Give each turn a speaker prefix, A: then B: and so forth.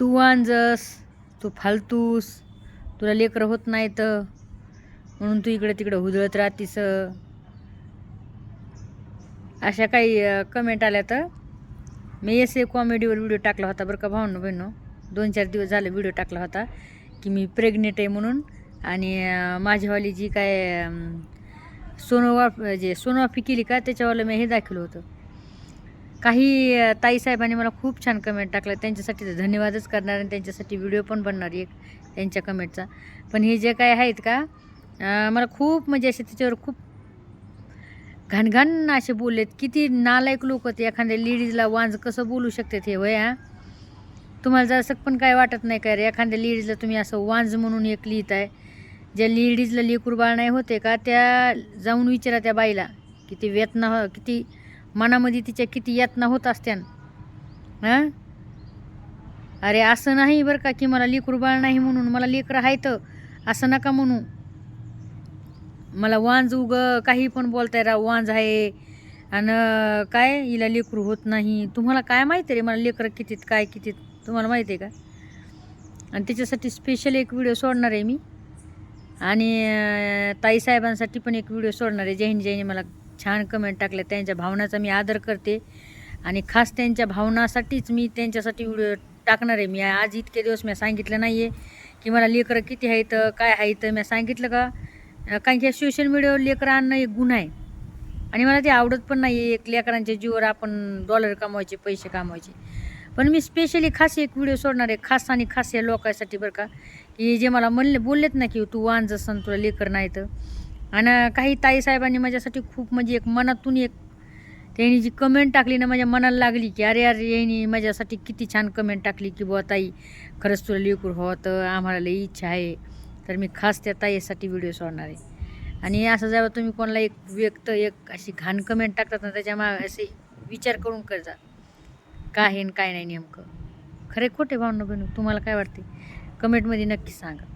A: तू वांजस तू फालतूस तुला लेकरं होत नाही तर म्हणून तू इकडं तिकडं हुदळत राहतीस. अशा काही कमेंट आल्या तर. मी एस ए कॉमेडीवर व्हिडिओ टाकला होता बरं का भावनो बहिणो दोन चार दिवस झाले व्हिडिओ टाकला होता की मी प्रेग्नेंट आहे म्हणून. आणि माझ्यावाली माझीवाली जी काय सोनोवाफ जे सोनोवाफी केली का त्याच्यावालं मी हे दाखवलं होतं. काही ताईसाहेबांनी मला खूप छान कमेंट टाकला त्यांच्यासाठी तर धन्यवादच करणार आणि त्यांच्यासाठी व्हिडिओ पण बनणार एक त्यांच्या कमेंटचा पण हे जे काय आहेत का मला खूप म्हणजे असे त्याच्यावर खूप घाणघाण असे बोललेत. किती नालायक लोक ते एखाद्या लेडीजला वांज कसं बोलू शकतात हे वय? तुम्हाला जसं पण काय वाटत नाही काय रे? एखाद्या लेडीजला तुम्ही असं वांज म्हणून एक लिहित आहे ज्या लेडीजला लेकरू बाळ नाही होते का त्या जाऊन विचारा त्या बाईला. किती वेतना किती मनामध्ये तिच्या किती यातना होत असत्यान. हां? अरे असं नाही बरं का की मला लेकरू बाळ नाही म्हणून मला लेकरं आहेत असं नका म्हणू. मला वांज उग काही पण बोलताय राव वांज आहे. आणि काय हिला लेकरू होत नाही. तुम्हाला काय माहिती रे मला लेकरं कितीत काय कितीत तुम्हाला माहिती आहे का? आणि त्याच्यासाठी स्पेशल एक व्हिडिओ सोडणार आहे मी. आणि ताईसाहेबांसाठी पण एक व्हिडिओ सोडणार आहे. जैन जैन मला छान कमेंट टाकल्या त्यांच्या भावनाचा मी आदर करते. आणि खास त्यांच्या भावनासाठीच मी त्यांच्यासाठी व्हिडिओ टाकणार आहे. मी आज इतके दिवस मी सांगितलं नाही आहे की मला लेकरं किती आहेत काय आहेत. मी सांगितलं का? कारण की सोशल मीडियावर लेकरं आणणं एक गुन्हा आहे. आणि मला ते आवडत पण नाही आहे एक लेकरांच्या जीवावर आपण डॉलर कमवायचे पैसे कमवायचे. पण मी स्पेशली खास एक व्हिडिओ सोडणार आहे. खास आणि खास या लोकांसाठी बरं का. की जे मला म्हणले बोललेत ना की तू वांज असन तुला लेकर नाही तर आणि काही ताईसाहेबांनी माझ्यासाठी खूप म्हणजे एक मनातून एक त्यांनी जी कमेंट टाकली ना माझ्या मनाला लागली की अरे अरे यांनी माझ्यासाठी किती छान कमेंट टाकली की बुवा ताई खरंच तुला लेकूर हवं तर आम्हाला लई इच्छा आहे. तर मी खास त्या ताईसाठी व्हिडिओ सोडणार आहे. आणि असं जेव्हा तुम्ही कोणाला एक व्यक्त एक अशी घाण कमेंट टाकतात ना त्याच्या असे विचार करून करजा. काय आहे काय नाही नेमकं. खरे खोटे भावना बनू तुम्हाला काय वाटते? कमेंटमध्ये नक्की सांगा.